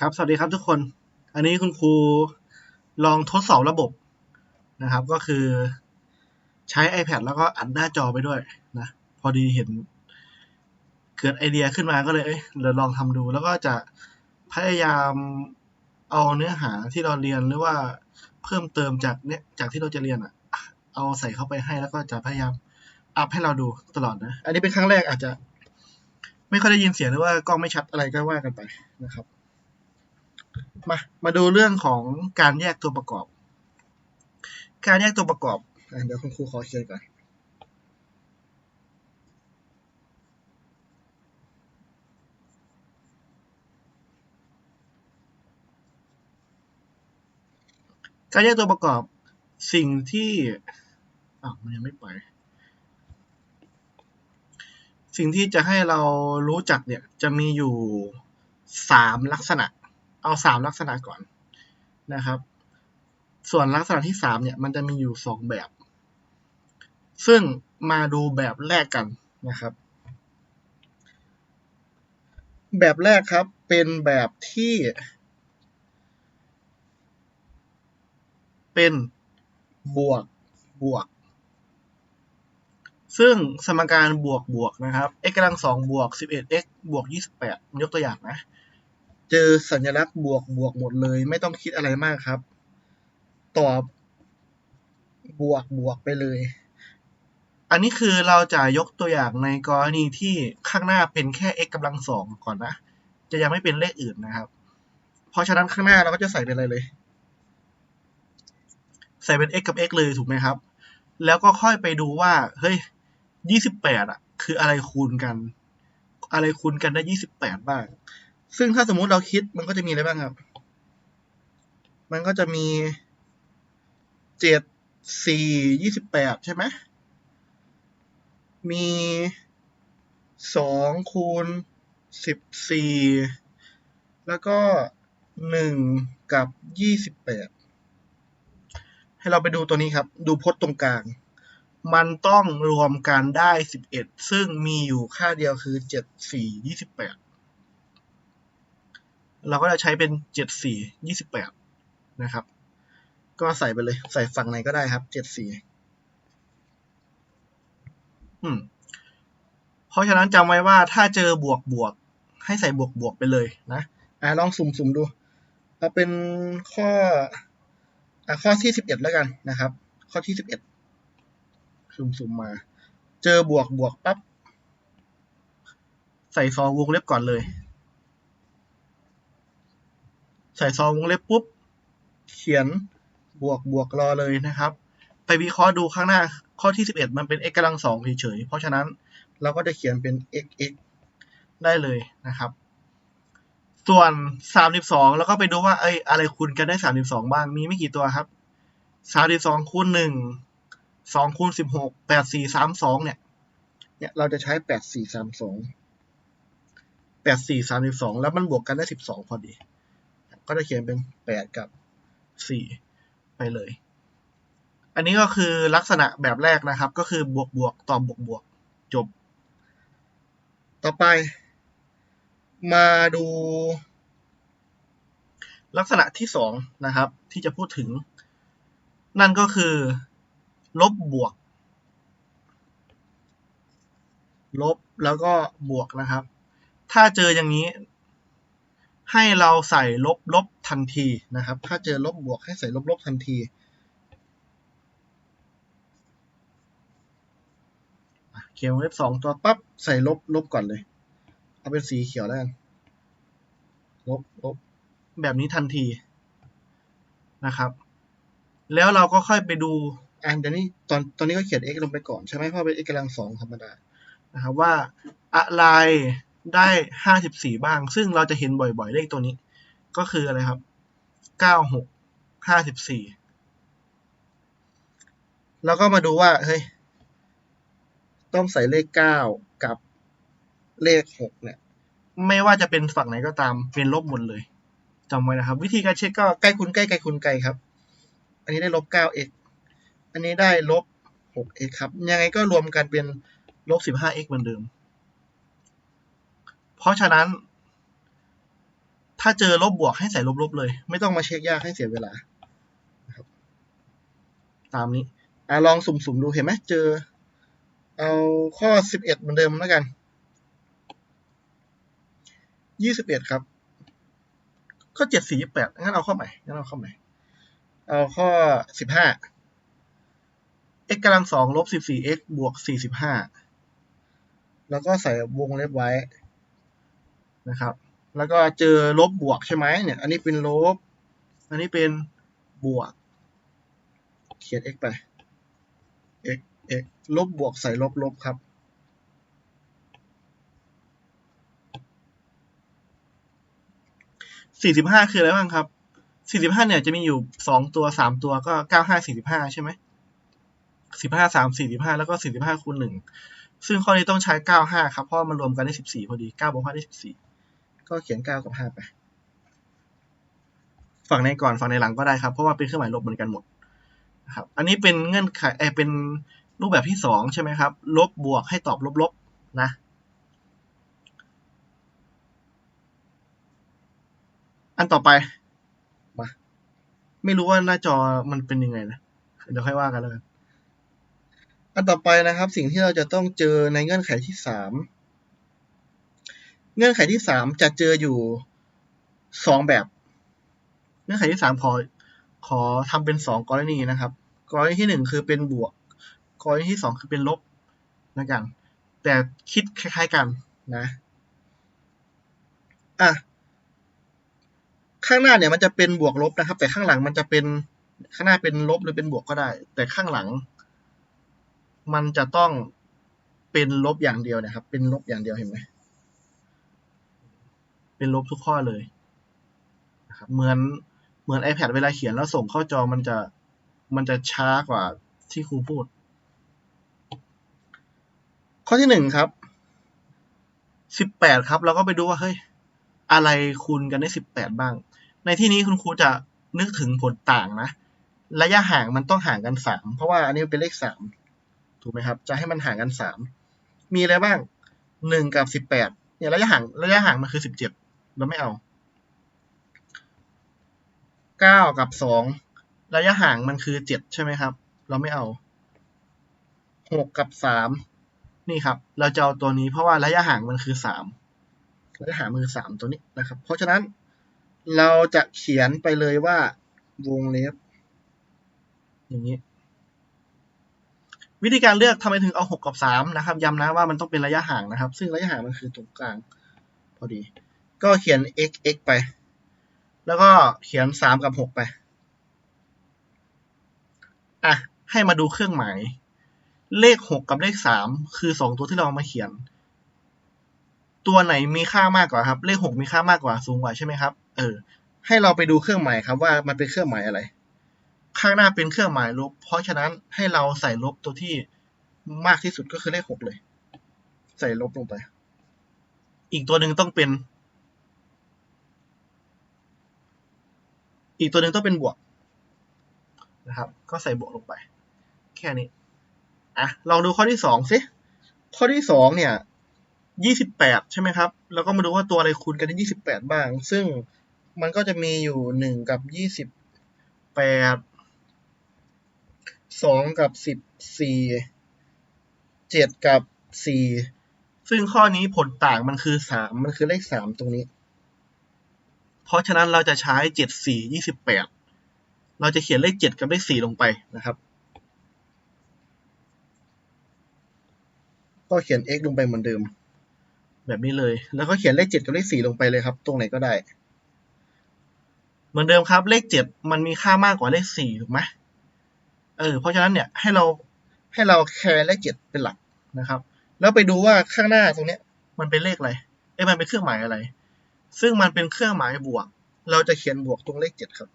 ครับ สวัสดีครับทุกคน อันนี้คุณครูลองทดสอบระบบนะครับ ก็คือใช้ iPad แล้วก็อัดหน้าจอไปด้วยนะ พอดีเห็นเกิดไอเดียขึ้นมาก็เลยเอ้ยเดี๋ยวลองทำดู แล้วก็จะพยายามเอาเนื้อหาที่เราเรียนหรือว่าเพิ่มเติมจากเนี้ยจากที่เราจะเรียนอะเอาใส่เข้าไปให้แล้วก็จะพยายามอัพให้เราดูตลอดนะ อันนี้เป็นครั้งแรกอาจจะ ไม่ค่อยได้ยินเสียงหรือว่ากล้องไม่ชัดอะไรก็ว่ากันไปนะครับ มา มาดูเรื่องของการแยกตัวประกอบ การแยกตัวประกอบเดี๋ยวคุณครูขอเขียนก่อนการแยกตัวประกอบสิ่งที่อ้าวมันยังไม่ไป สิ่งที่จะให้เรารู้จักเนี่ย จะมีอยู่สามลักษณะ เอาสามลักษณะก่อนนะครับ ส่วนลักษณะที่สามเนี่ยมันจะมีอยู่สองแบบ ซึ่งมาดูแบบแรกกันนะครับ แบบแรกครับเป็นแบบที่ เป็นบวกบวก ซึ่งสมการบวกบวกนะครับ x กำลังสองบวก 11x บวก 28 ยกตัวอย่างนะ เจอสัญลักษณ์บวกบวกหมดเลย ไม่ต้องคิดอะไรมากครับ ตอบบวกบวกไปเลย อันนี้คือเราจะยกตัวอย่างในกรณีที่ข้างหน้าเป็นแค่ x กำลังสองก่อนนะ จะยังไม่เป็นเลขอื่นนะครับ เพราะฉะนั้นข้างหน้าเราก็จะใส่เป็นอะไรเลย ใส่เป็น x กับ x เลยถูกไหมครับ แล้วก็ค่อยไปดูว่า เฮ้ยยี่สิบแปดอะคืออะไรคูณกัน อะไรคูณกันได้ยี่สิบแปดบ้าง ซึ่งถ้าสมมุติเราคิดมันก็จะมีอะไรบ้างครับ มันก็จะมีเจ็ดสี่ยี่สิบแปดใช่ไหม มีสองคูณสิบสี่แล้วก็หนึ่งกับยี่สิบแปดให้เราไปดูตัวนี้ครับ ดูพจน์ตรงกลาง มันต้องรวมกันได้11ซึ่งมีอยู่ค่าเดียวคือ7 4 28 เราก็จะใช้เป็น 7 4 28 นะครับ ก็ใส่ไปเลย ใส่ฝั่งไหนก็ได้ครับ 7 4 อืม เพราะฉะนั้นจำไว้ว่าถ้าเจอบวกบวกให้ใส่บวกบวกไปเลยนะอะลองสุ่มๆดู เอาเป็นข้ออะข้อที่สิบเอ็ดแล้วกันนะครับ ข้อที่สิบเอ็ดสุ่มมา เจอบวกบวกปั๊บ ใส่ซองวงเล็บก่อนเลย ใส่ซองวงเล็บปุ๊บ เขียนบวกบวกรอเลยนะครับ ไปวิเคราะห์ดูข้างหน้าข้อที่สิบเอ็ดมันเป็น x กำลังสองเฉยๆ เพราะฉะนั้นเราก็จะเขียนเป็น x x ได้เลยนะครับ ส่วนสามสิบสองแล้วก็ไปดูว่าเอ้ยอะไรคูณกันได้สามสิบสองบ้าง มีไม่กี่ตัวครับสามสิบสองคูณหนึ่งสองคูณสิบหกแปดสี่สามสองเนี่ย เนี่ยเราจะใช้แปดสี่สามสองแปดสี่สามสิบสองแล้วมันบวกกันได้สิบสองพอดี ก็จะเขียนเป็นแปดกับสี่ไปเลย อันนี้ก็คือลักษณะแบบแรกนะครับ ก็คือบวกบวกต่อบวกบวกจบ ต่อไป มาดู ลักษณะที่สองนะครับ ที่จะพูดถึง นั่นก็คือ ลบบวก ลบแล้วก็บวกนะครับ ถ้าเจออย่างนี้ ให้เราใส่ลบลบทันทีนะครับ ถ้าเจอลบบวกให้ใส่ลบลบทันทีเขียนวงเล็บสองตัวปั๊บใส่ลบลบก่อนเลย เอาเป็นสีเขียวแล้วกันลบลบแบบนี้ทันทีนะครับ แล้วเราก็ค่อยไปดูอันเดี๋ยวนี้ตอนตอนนี้ก็เขียน x ลงไปก่อนใช่ไหมเพราะเป็น x กำลังสองธรรมดานะครับว่าอะไร ได้ห้าสิบสี่บ้าง ซึ่งเราจะเห็นบ่อยๆเลขตัวนี้ ก็คืออะไรครับเก้าหกห้าสิบสี่แล้วก็มาดูว่าเฮ้ยต้องใส่เลขเก้ากับเลขหกเนี่ย ไม่ว่าจะเป็นฝั่งไหนก็ตามเป็นลบหมดเลยจำไว้นะครับ วิธีการเช็คก็ใกล้คูณใกล้ไกลคูณไกลครับ อันนี้ได้ลบ 9x อันนี้ได้ลบ 6x ครับ ยังไงก็รวมกันเป็นลบ 15x เหมือนเดิม ราะฉะนั้น ถ้าเจอลบบวกให้ใส่ลบๆเลย ไม่ต้องมาเช็คยากให้เสียเวลานะครับตามนี้อะลองสุ่มๆดูเห็นไหมเจอ เอาข้อสิบเอ็ดเหมือนเดิมแล้วกันยี่สิบเอ็ดครับข้อเจ็ดสี่ยี่แปดงั้นเอาข้อใหม่งั้นเอาข้อใหม่ เอาข้อสิบห้า x กำลังสองลบสิบสี่ x บวกสี่สิบห้าแล้วก็ใส่วงเล็บไว้ นะครับ แล้วก็เจอลบบวกใช่ไหมเนี่ย อันนี้เป็นลบ อันนี้เป็นบวก เขียน x ไป x x ลบบวกใส่ลบลบครับ สี่สิบห้าคืออะไรบ้างครับ สี่สิบห้าเนี่ยจะมีอยู่สองตัวสามตัวก็เก้าห้าสี่สิบห้าใช่ไหมสิบห้าสามสี่สิบห้าแล้วก็สี่สิบห้าคูณหนึ่งซึ่งข้อนี้ต้องใช้เก้าห้าครับ เพราะมันรวมกันได้สิบสี่พอดีเก้าบวกห้าได้สิบสี่ ก็เขียนเก้ากับห้าไป ฝั่งในก่อนฝั่งในหลังก็ได้ครับ เพราะว่าเป็นเครื่องหมายลบเหมือนกันหมดนะครับ อันนี้เป็นเงื่อนไขเออเป็นรูปแบบที่สองใช่ไหมครับ ลบบวกให้ตอบลบลบนะอันต่อไปมาไม่รู้ว่าหน้าจอมันเป็นยังไงนะ เดี๋ยวค่อยว่ากันแล้วกัน อันต่อไปนะครับ สิ่งที่เราจะต้องเจอในเงื่อนไขที่สาม เงื่อนไขที่สามจะเจออยู่สองแบบ เงื่อนไขที่สามขอขอทำเป็นสองกรณีนะครับ กรณีที่หนึ่งคือเป็นบวก กรณีที่สองคือเป็นลบนะกัน แต่คิดคล้ายๆกันนะอะข้างหน้าเนี่ยมันจะเป็นบวกลบนะครับ แต่ข้างหลังมันจะเป็นข้างหน้าเป็นลบหรือเป็นบวกก็ได้ แต่ข้างหลัง มันจะต้องเป็นลบอย่างเดียวนะครับ เป็นลบอย่างเดียวเห็นไหม เป็นลบทุกข้อเลยนะครับเหมือนเหมือน iPad เวลาเขียนแล้วส่งเข้าจอมันจะมันจะช้ากว่าที่ครูพูด ข้อที่หนึ่งครับสิบแปดครับ เราก็ไปดูว่าเฮ้ยอะไรคูณกันได้สิบแปดบ้าง ในที่นี้คุณครูจะนึกถึงผลต่างนะ ระยะห่างมันต้องห่างกันสามเพราะว่าอันนี้เป็นเลขสามถูกไหมครับ จะให้มันห่างกันสามมีอะไรบ้างหนึ่งกับสิบแปดเนี่ยระยะห่างระยะห่างมันคือสิบเจ็ด เราไม่เอาเก้ากับสองระยะห่างมันคือเจ็ดใช่ไหมครับ เราไม่เอาหกกับสามนี่ครับ เราจะเอาตัวนี้เพราะว่าระยะห่างมันคือสามระยะห่างมันคือสามตัวนี้นะครับ เพราะฉะนั้นเราจะเขียนไปเลยว่าวงเล็บอย่างนี้ วิธีการเลือกทำไมถึงเอาหกกับสามนะครับย้ำนะว่ามันต้องเป็นระยะห่างนะครับ ซึ่งระยะห่างมันคือตรงกลาง พอดี ก็เขียน x x ไป แล้วก็เขียนสามกับหกไป อะ ให้มาดูเครื่องหมาย เลขหกกับเลขสามคือสองตัวที่เรามาเขียน ตัวไหนมีค่ามากกว่าครับ เลขหกมีค่ามากกว่าสูงกว่าใช่ไหมครับ เออ ให้เราไปดูเครื่องหมายครับว่ามันเป็นเครื่องหมายอะไร ข้างหน้าเป็นเครื่องหมายลบ เพราะฉะนั้นให้เราใส่ลบตัวที่มากที่สุดก็คือเลขหกเลย ใส่ลบลงไป อีกตัวหนึ่งต้องเป็น อีกตัวหนึ่งต้องเป็นบวกนะครับ ก็ใส่บวกลงไป แค่นี้ อะ ลองดูข้อที่สองสิ ข้อที่สองเนี่ยยี่สิบแปดใช่ไหมครับ แล้วก็มาดูว่าตัวอะไรคูณกันได้ยี่สิบแปดบ้าง ซึ่งมันก็จะมีอยู่หนึ่งกับยี่สิบแปดสองกับสิบสี่เจ็ดกับสี่ซึ่งข้อนี้ผลต่างมันคือสามมันคือเลขสามตรงนี้ เพราะฉะนั้นเราจะใช้เจ็ดสี่ยี่สิบแปดเราจะเขียนเลขเจ็ดกับเลขสี่ลงไปนะครับ ก็เขียน x ลงไปเหมือนเดิม แบบนี้เลย แล้วก็เขียนเลขเจ็ดกับเลขสี่ลงไปเลยครับ ตรงไหนก็ได้ เหมือนเดิมครับ เลขเจ็ดมันมีค่ามากกว่าเลขสี่ถูกไหมเออ เพราะฉะนั้นเนี่ยให้เราให้เราแคร์เลขเจ็ดเป็นหลักนะครับ แล้วไปดูว่าข้างหน้าตรงเนี้ย มันเป็นเลขอะไร เอ้ยมันเป็นเครื่องหมายอะไร ซึ่งมันเป็นเครื่องหมายบวก เราจะเขียนบวกตรงเลขเจ็ดครับ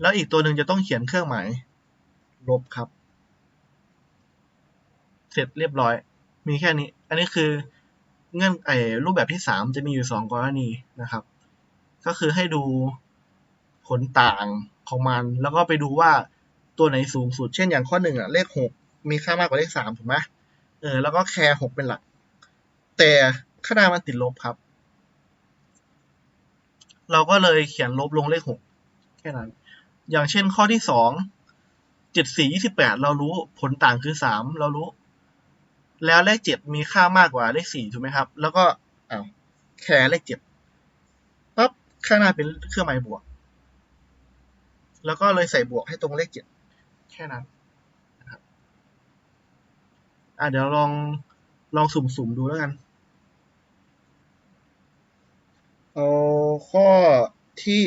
แล้วอีกตัวหนึ่งจะต้องเขียนเครื่องหมายลบครับ เสร็จเรียบร้อย มีแค่นี้ อันนี้คือเงื่อนไอรูปแบบที่สามจะมีอยู่สองกรณีนะครับ ก็คือให้ดูผลต่างของมัน แล้วก็ไปดูว่าตัวไหนสูงสุด เช่นอย่างข้อหนึ่งอะเลขหกมีค่ามากกว่าเลขสามถูกไหมเออ แล้วก็แคร์หกเป็นหลัก แต่ ข้างหน้ามันติดลบครับ เราก็เลยเขียนลบลงเลขหกแค่นั้น อย่างเช่นข้อที่สองเจ็ดสี่ยี่สิบแปดเรารู้ผลต่างคือสามเรารู้ แล้วเลขเจ็ดมีค่ามากกว่าเลขสี่ถูกไหมครับ แล้วก็อ้าวแค่เลขเจ็ดปั๊บข้างหน้าเป็นเครื่องหมายบวก แล้วก็เลยใส่บวกให้ตรงเลขเจ็ดแค่นั้นอะเดี๋ยวลองลองสุ่มๆดูแล้วกัน เอาข้อที่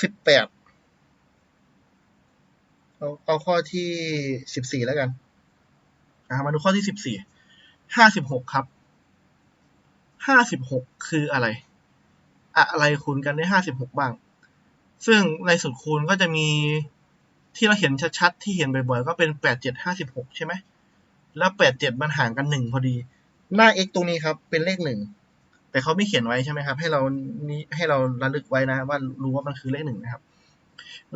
สิบแปดเอาเอาข้อที่สิบสี่แล้วกันอ่ามาดูข้อที่สิบสี่ห้าสิบหกครับห้าสิบหกคืออะไร อะไรคูณกันได้ห้าสิบหกบ้าง ซึ่งในสูตรคูณก็จะมีที่เราเห็นชัดๆ ที่เห็นบ่อยๆ ก็เป็นแปดเจ็ดห้าสิบหกใช่ไหม แล้วแปดเจ็ดมันห่างกันหนึ่งพอดี หน้า x ตรงนี้ครับ เป็นเลขหนึ่ง แต่เขาไม่เขียนไว้ใช่ไหมครับ ให้เรานี้ให้เราระลึกไว้นะ ว่ารู้ว่ามันคือเลขหนึ่งนะครับ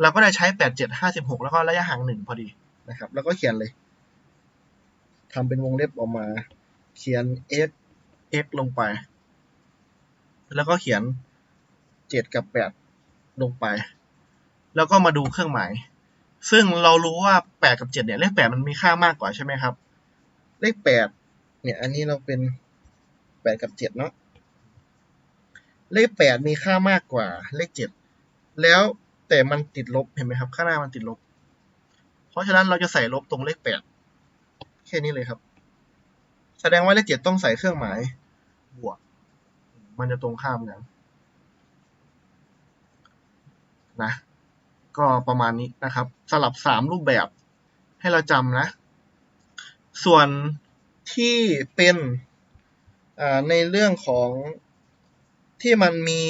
เราก็ได้ใช้แปดเจ็ดห้าสิบหกแล้วก็ระยะห่างหนึ่งพอดีนะครับ แล้วก็เขียนเลยทำเป็นวงเล็บออกมา เขียน x x ลงไป แล้วก็เขียนเจ็ดกับแปดลงไป แล้วก็มาดูเครื่องหมาย ซึ่งเรารู้ว่าแปดกับเจ็ดเนี่ย เลขแปดมันมีค่ามากกว่าใช่ไหมครับ เลขแปดเนี่ย อันนี้เราเป็นแปดกับเจ็ดเนาะ เลขแปดมีค่ามากกว่าเลขเจ็ดแล้วแต่มันติดลบเห็นไหมครับ ข้างหน้ามันติดลบ เพราะฉะนั้นเราจะใส่ลบตรงเลขแปดแค่นี้เลยครับ แสดงว่าเลขเจ็ดต้องใส่เครื่องหมายบวก มันจะตรงข้ามกันนะ ก็ประมาณนี้นะครับสลับสามรูปแบบให้เราจำนะ ส่วนที่เป็นในเรื่องของ ที่มันมี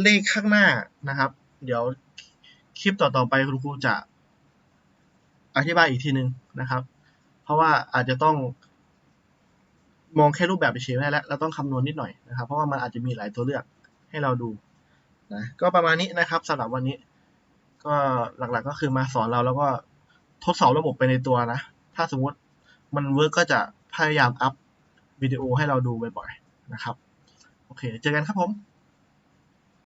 เลขข้างหน้านะครับ เดี๋ยวคลิปต่อๆไปคุณครูจะอธิบายอีกทีหนึ่งนะครับ เพราะว่าอาจจะต้องมองแค่รูปแบบเฉยไม่ได้แล้วเราต้องคำนวณนิดหน่อยนะครับ เพราะว่ามันอาจจะมีหลายตัวเลือกให้เราดูนะก็ประมาณนี้นะครับสำหรับวันนี้ ก็หลักๆก็คือมาสอนเราแล้วก็ทดสอบระบบไปในตัวนะ ถ้าสมมุติมันเวิร์กก็จะพยายามอัพวิดีโอให้เราดูบ่อยๆนะครับ โอเค เจอกันครับผม